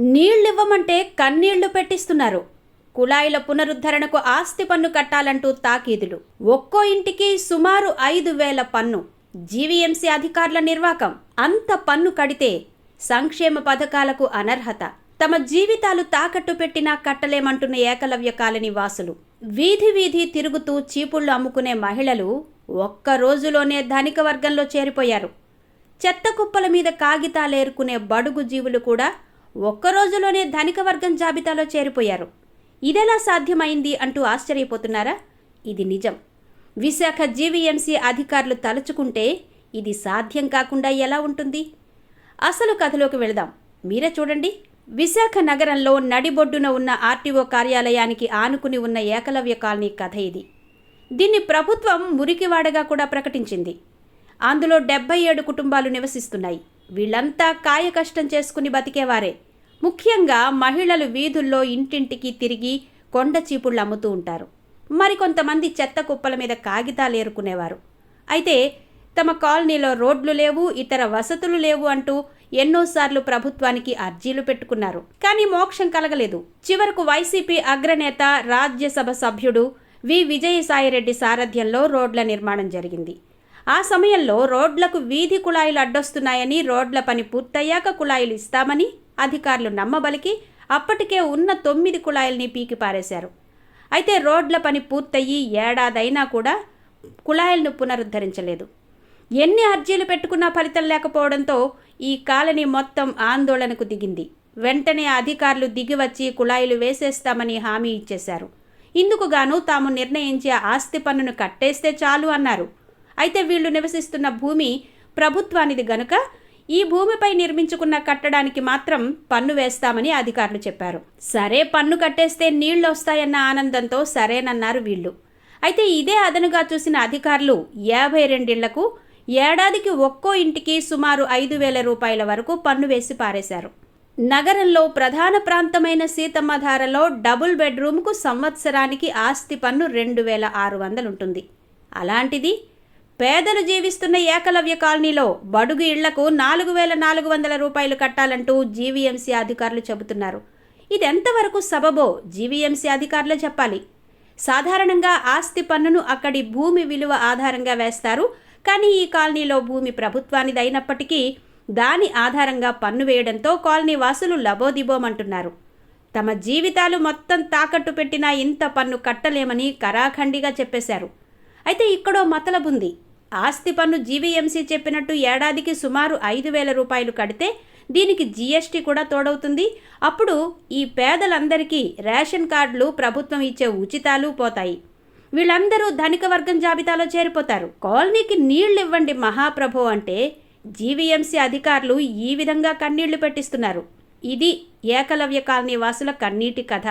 నీళ్ళివ్వమంటే కన్నీళ్ళు పెట్టిస్తున్నారు. కుళాయిల పునరుద్ధరణకు ఆస్తి పన్ను కట్టాలంటూ తాకీదులు. ఒక్కో ఇంటికి సుమారు ఐదు వేల పన్ను. జీవీఎంసీ అధికారుల నిర్వాకం. అంత పన్ను కడితే సంక్షేమ పథకాలకు అనర్హత. తమ జీవితాలు తాకట్టు పెట్టినా కట్టలేమంటున్న ఏకలవ్య కాలనీ వాసులు. వీధి వీధి తిరుగుతూ చీపుళ్ళు అమ్ముకునే మహిళలు ఒక్క రోజులోనే ధనిక వర్గంలో చేరిపోయారు. చెత్త కుప్పల మీద కాగితాలేరుకునే బడుగు జీవులు కూడా ఒక్క రోజులోనే ధనిక వర్గం జాబితాలో చేరిపోయారు. ఇదెలా సాధ్యమైంది అంటూ ఆశ్చర్యపోతున్నారా? ఇది నిజం. విశాఖ జీవీఎంసీ అధికారులు తలుచుకుంటే ఇది సాధ్యం కాకుండా ఎలా ఉంటుంది? అసలు కథలోకి వెళదాం. మీరే చూడండి. విశాఖ నగరంలో నడిబొడ్డున ఉన్న ఆర్టీఓ కార్యాలయానికి ఆనుకుని ఉన్న ఏకలవ్య కాలనీ కథ ఇది. దీన్ని ప్రభుత్వం మురికివాడగా కూడా ప్రకటించింది. అందులో డెబ్బై ఏడు కుటుంబాలు నివసిస్తున్నాయి. వీళ్ళంతా కాయ కష్టం చేసుకుని బతికేవారే. ముఖ్యంగా మహిళలు వీధుల్లో ఇంటింటికి తిరిగి కొండ చీపుళ్ళు అమ్ముతూ ఉంటారు. మరికొంతమంది చెత్త కుప్పల మీద కాగితాలు ఏరుకునేవారు. అయితే తమ కాలనీలో రోడ్లు లేవు ఇతర వసతులు లేవు అంటూ ఎన్నోసార్లు ప్రభుత్వానికి అర్జీలు పెట్టుకున్నారు. కానీ మోక్షం కలగలేదు. చివరకు వైసీపీ అగ్రనేత రాజ్యసభ సభ్యుడు వి. విజయసాయిరెడ్డి సారథ్యంలో రోడ్ల నిర్మాణం జరిగింది. ఆ సమయంలో రోడ్లకు వీధి కుళాయిలు అడ్డొస్తున్నాయని రోడ్ల పని పూర్తయ్యాక కుళాయిలు ఇస్తామని అధికారులు నమ్మబలికి అప్పటికే ఉన్న తొమ్మిది కుళాయిల్ని పీకి పారేశారు. అయితే రోడ్ల పని పూర్తయ్యి ఏడాదైనా కూడా కుళాయిలను పునరుద్ధరించలేదు. ఎన్ని అర్జీలు పెట్టుకున్నా ఫలితం లేకపోవడంతో ఈ కాలనీ మొత్తం ఆందోళనకు దిగింది. వెంటనే అధికారులు దిగివచ్చి కుళాయిలు వేసేస్తామని హామీ ఇచ్చేశారు. ఇందుకు గాను తాము నిర్ణయించే ఆస్తి పన్నును కట్టేస్తే చాలు అన్నారు. అయితే వీళ్ళు నివసిస్తున్న భూమి ప్రభుత్వానిది గనుక. ఈ భూమిపై నిర్మించుకున్న కట్టడానికి మాత్రం పన్ను వేస్తామని అధికారులు చెప్పారు. సరే పన్ను కట్టేస్తే నీళ్ళు వస్తాయన్న ఆనందంతో సరేనన్నారు వీళ్ళు. అయితే ఇదే అదనుగా చూసిన అధికారులు యాభై రెండేళ్ళకు ఏడాదికి ఒక్కో ఇంటికి సుమారు ఐదు వేల రూపాయల వరకు పన్ను వేసి పారేశారు. నగరంలో ప్రధాన ప్రాంతమైన సీతమ్మధారలో డబుల్ బెడ్రూమ్కు సంవత్సరానికి ఆస్తి పన్ను రెండు వేల ఆరు వందలుంటుంది అలాంటిది పేదలు జీవిస్తున్న ఏకలవ్య కాలనీలో బడుగు ఇళ్ళకు నాలుగు వేల నాలుగు వందల రూపాయలు కట్టాలంటూ జీవీఎంసీ అధికారులు చెబుతున్నారు. ఇది ఎంతవరకు సబబో? జీవీఎంసీ అధికారులే చెప్పాలి. సాధారణంగా ఆస్తి పన్నును అక్కడి భూమి విలువ ఆధారంగా వేస్తారు. కానీ ఈ కాలనీలో భూమి ప్రభుత్వానిది అయినప్పటికీ దాని ఆధారంగా పన్ను వేయడంతో కాలనీ వాసులు లబోదిబోమంటున్నారు. తమ జీవితాలు మొత్తం తాకట్టు పెట్టినా ఇంత పన్ను కట్టలేమని కరాఖండిగా చెప్పేశారు. అయితే ఇక్కడో మతలబుంది. ఆస్తి పన్ను జీవీఎంసీ చెప్పినట్టు ఏడాదికి సుమారు ఐదు వేల రూపాయలు కడితే దీనికి జీఎస్టీ కూడా తోడవుతుంది. అప్పుడు ఈ పేదలందరికీ రేషన్ కార్డులు ప్రభుత్వం ఇచ్చే ఉచితాలు పోతాయి. వీళ్ళందరూ ధనిక వర్గం జాబితాలో చేరిపోతారు. కాలనీకి నీళ్ళు ఇవ్వండి మహాప్రభు అంటే జీవీఎంసీ అధికారులు ఈ విధంగా కన్నీళ్ళు పెట్టిస్తున్నారు. ఇది ఏకలవ్య కాలనీ వాసుల కన్నీటి కథ.